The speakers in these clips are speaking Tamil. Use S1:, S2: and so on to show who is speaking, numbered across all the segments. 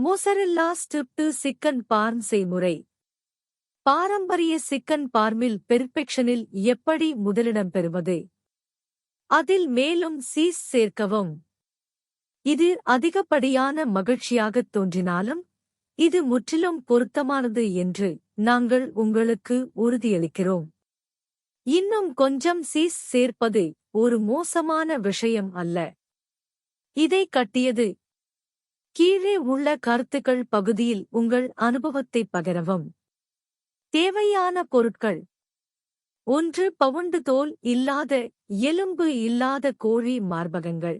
S1: மொசரெல்லா ஸ்டிப்டு சிக்கன் பார்ம் செய்முறை. பாரம்பரிய சிக்கன் பார்மில் பெர்ஃபெக்ஷனில் எப்படி முதலிடம் பெறுவது? அதில் மேலும் சீஸ் சேர்க்கவும். இது அதிகப்படியான மகிழ்ச்சியாகத் தோன்றினாலும் இது முற்றிலும் பொருத்தமானது என்று நாங்கள் உங்களுக்கு உறுதியளிக்கிறோம். இன்னும் கொஞ்சம் சீஸ் சேர்ப்பது ஒரு மோசமான விஷயம் அல்ல. இதை கட்டியது கீழே உள்ள கருத்துக்கள் பகுதியில் உங்கள் அனுபவத்தை பகிரவும். தேவையான பொருட்கள். ஒன்று பவுண்டு தோல் இல்லாத எலும்பு இல்லாத கோழி மார்பகங்கள்.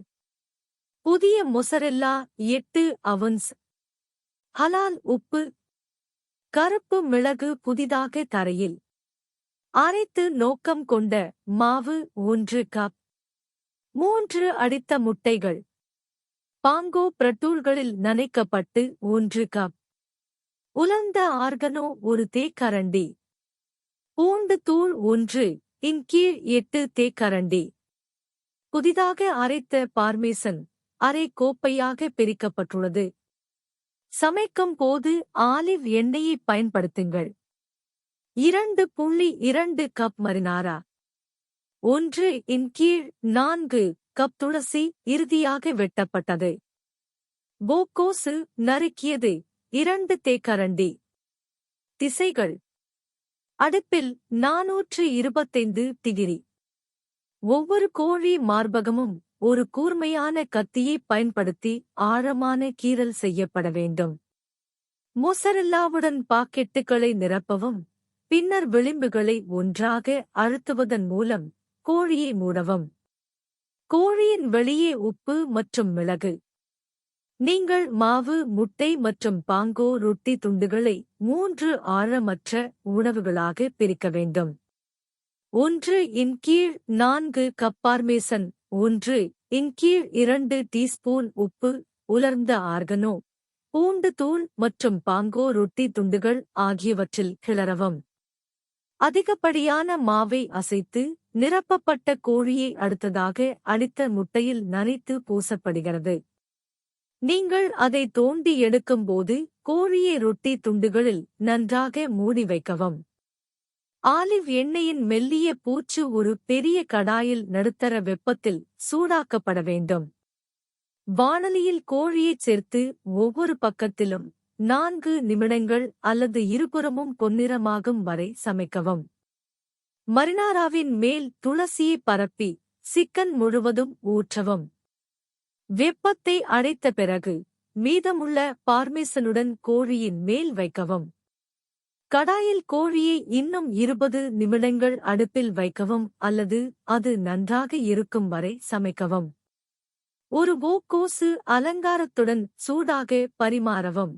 S1: புதிய மொசரெல்லா எட்டு அவன்ஸ். ஹலால் உப்பு. கருப்பு மிளகு புதிதாக தரையில். அரைத்து நோக்கம் கொண்ட மாவு ஒன்று கப். மூன்று அடித்த முட்டைகள். பாங்கோ பிரட்டூல்களில் நனைக்கப்பட்டு ஒன்று கப் உலர்ந்த ஆர்கனோ ஒரு தேக்கரண்டி. பூண்டு தூள் ஒன்று இன் கீழ் எட்டு தேக்கரண்டி. புதிதாக அரைத்த பார்மேசன் அரை கோப்பையாக பிரிக்கப்பட்டுள்ளது. சமைக்கும் போது ஆலிவ் எண்ணெயை பயன்படுத்துங்கள். இரண்டு புள்ளி இரண்டு கப் மரினாரா. ஒன்று இன் கீழ் நான்கு கப் துளசி இறுதியாக வெட்டப்பட்டது. போக்கோசு நறுக்கியது. இரண்டு தேக்கரண்டி. திசைகள். அடுப்பில் நாநூற்று இருபத்தைந்து டிகிரி. ஒவ்வொரு கோழி மார்பகமும் ஒரு கூர்மையான கத்தியை பயன்படுத்தி ஆழமான கீறல் செய்யப்பட வேண்டும். மொசரல்லாவுடன் பாக்கெட்டுகளை நிரப்பவும் பின்னர் விளிம்புகளை ஒன்றாக அழுத்துவதன் மூலம் கோழியை மூடவும். கோழியின் வெளியே உப்பு மற்றும் மிளகு. நீங்கள் மாவு முட்டை மற்றும் பாங்கோ ரொட்டி துண்டுகளை மூன்று ஆழமற்ற உணவுகளாக பிரிக்க வேண்டும். ஒன்று இன் கீழ் நான்கு கப்பார்மேசன் ஒன்று இன் கீழ் இரண்டு டீஸ்பூன் உப்பு உலர்ந்த ஆர்கனோ. பூண்டு தூள் மற்றும் பாங்கோ ரொட்டி துண்டுகள் ஆகியவற்றில் கிளறவும். அதிகப்படியான மாவை அசைத்து நிரப்பப்பட்ட கோழியை அடுத்ததாக அடித்த முட்டையில் நனைத்து பூசப்படுகிறது. நீங்கள் அதை தோண்டி எடுக்கும்போது கோழியை ரொட்டி துண்டுகளில் நன்றாக மூடி வைக்கவும். ஆலிவ் எண்ணெயின் மெல்லிய பூச்சு ஒரு பெரிய கடாயில் நடுத்தர வெப்பத்தில் சூடாக்கப்பட வேண்டும். வானலியில் கோழியைச் சேர்த்து ஒவ்வொரு பக்கத்திலும் நான்கு நிமிடங்கள் அல்லது இருபுறமும் பொன்னிறமாகும் வரை சமைக்கவும். மரினாராவின் மேல் துளசியை பரப்பி சிக்கன் முழுவதும் ஊற்றவும். வெப்பத்தை அடைத்த பிறகு மீதமுள்ள பார்மேசனுடன் கோழியின் மேல் வைக்கவும். கடாயில் கோழியை இன்னும் இருபது நிமிடங்கள் அடுப்பில் வைக்கவும் அல்லது அது நன்றாக இருக்கும் வரை சமைக்கவும். ஒரு கோக்கோசு அலங்காரத்துடன் சூடாக பரிமாறவும்.